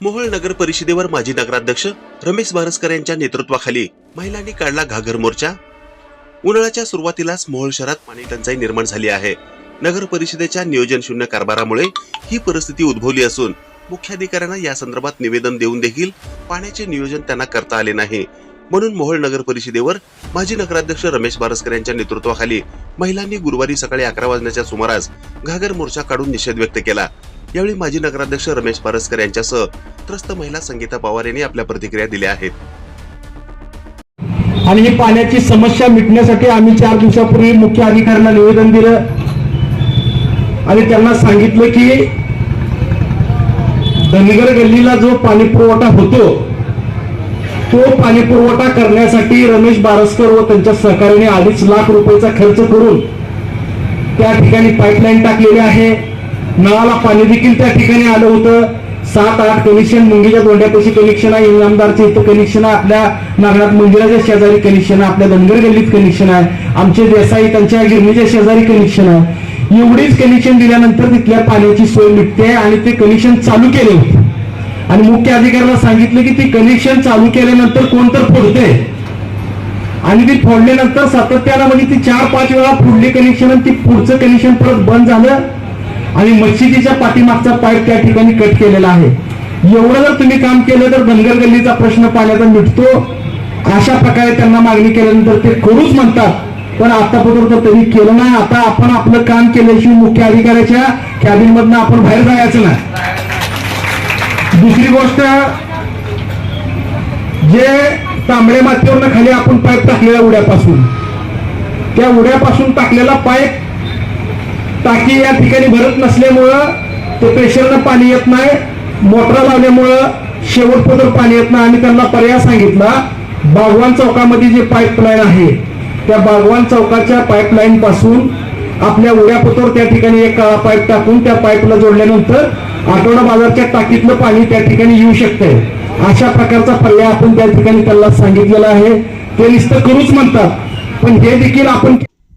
मोहोळ नगर परिषदेवर माजी नगराध्यक्ष रमेश बारसकर यांच्या नेतृत्वाखाली महिलांनी काढला घागर मोर्चा. उन्हाळ्याच्या सुरुवातीलाच मोहोळ शहरात पाणी टंचाई निर्माण झाली आहे. नगर परिषदेच्या नियोजन शून्य कारभारामुळे ही परिस्थिती उद्भवली असून मुख्याधिकाऱ्यांना या संदर्भात निवेदन देऊन देखील पाण्याचे नियोजन त्यांना करता आले नाही. म्हणून मोहोळ नगर परिषदेवर माजी नगराध्यक्ष रमेश बारसकर यांच्या नेतृत्वाखाली महिलांनी गुरुवारी सकाळी अकरा वाजण्याच्या सुमारास घागर मोर्चा काढून निषेध व्यक्त केला. यावेळी माजी नगराध्यक्ष रमेश बारसकर यांच्यासह त्रस्त महिला संगीता पवार यांनी आपल्या प्रतिक्रिया दिल्या आहेत. आणि ही पाण्याची समस्या मिटण्यासाठी आम्ही चार दिवसापूर्वी मुख्य अधिकाऱ्यांना निवेदन दिलं. आणि त्यांना सांगितलं की धनगर गल्लीला जो पाणी पुरवठा होतो तो पाणी पुरवठा करण्यासाठी रमेश बारसकर व त्यांच्या सहकार्याने अडीच लाख रुपयाचा खर्च करून त्या ठिकाणी पाईपलाईन टाकलेली आहे. नळाला पाणी देखील त्या ठिकाणी आलं होतं. सात आठ कनेक्शन मुंगीच्या दोंड्यापाशी कनेक्शन आहे इनामदारचे इथं कनेक्शन आहे आपल्या नागनाथ मंदिराच्या शेजारी कनेक्शन आहे आपल्या धनगर गल्लीत कनेक्शन आहे आमचे देसाई त्यांच्या गिरणीच्या शेजारी कनेक्शन आहे. एवढीच कनेक्शन दिल्यानंतर तिथल्या पाण्याची सोय मिटते आणि ते कनेक्शन चालू केले होते. आणि मुख्य अधिकाऱ्याला सांगितलं की ती कनेक्शन चालू केल्यानंतर कोण तर फोडते? आणि ती फोडल्यानंतर सातत्यानं म्हणजे ती चार पाच वेळा फुडली कनेक्शन आणि ती पुढचं कनेक्शन परत बंद झालं. आणि मशिदीच्या पाठीमागचा पाईप त्या ठिकाणी कट केलेला आहे. एवढं जर तुम्ही काम केलं तर धनगर गल्लीचा प्रश्न पाण्याचा मिटतो. अशा प्रकारे त्यांना मागणी केल्यानंतर ते करूच म्हणतात. पण आतापर्यंत तर त्यांनी केलं नाही. आता आपण आपलं काम केल्याशिवाय मुख्य अधिकाऱ्याच्या कॅबिन मधनं आपण बाहेर जायचं नाही. दुसरी गोष्ट जे तांबड्या मातीवरनं खाली आपण पाईप टाकलेला उड्यापासून. त्या उड्यापासून टाकलेला पाईप टाकी या ठिकाणी भरत नसल्यामुळं ते प्रेशरनं पाणी येत नाही मोटर लावल्यामुळं शेवटपत्र पाणी येत नाही. आणि त्यांना पर्याय सांगितला बागवान चौकामध्ये जे पाईपलाईन आहे त्या बागवान चौकाच्या पाईपलाईन पासून आपल्या उड्यापतोर त्या ठिकाणी एक काळा पाईप टाकून त्या पाईपला जोडल्यानंतर आठवडा बाजारच्या टाकीतलं पाणी त्या ठिकाणी येऊ शकतंय. अशा प्रकारचा पर्याय आपण त्या ठिकाणी त्यांना सांगितलेला आहे. ते नुसतं करूच म्हणतात पण हे देखील आपण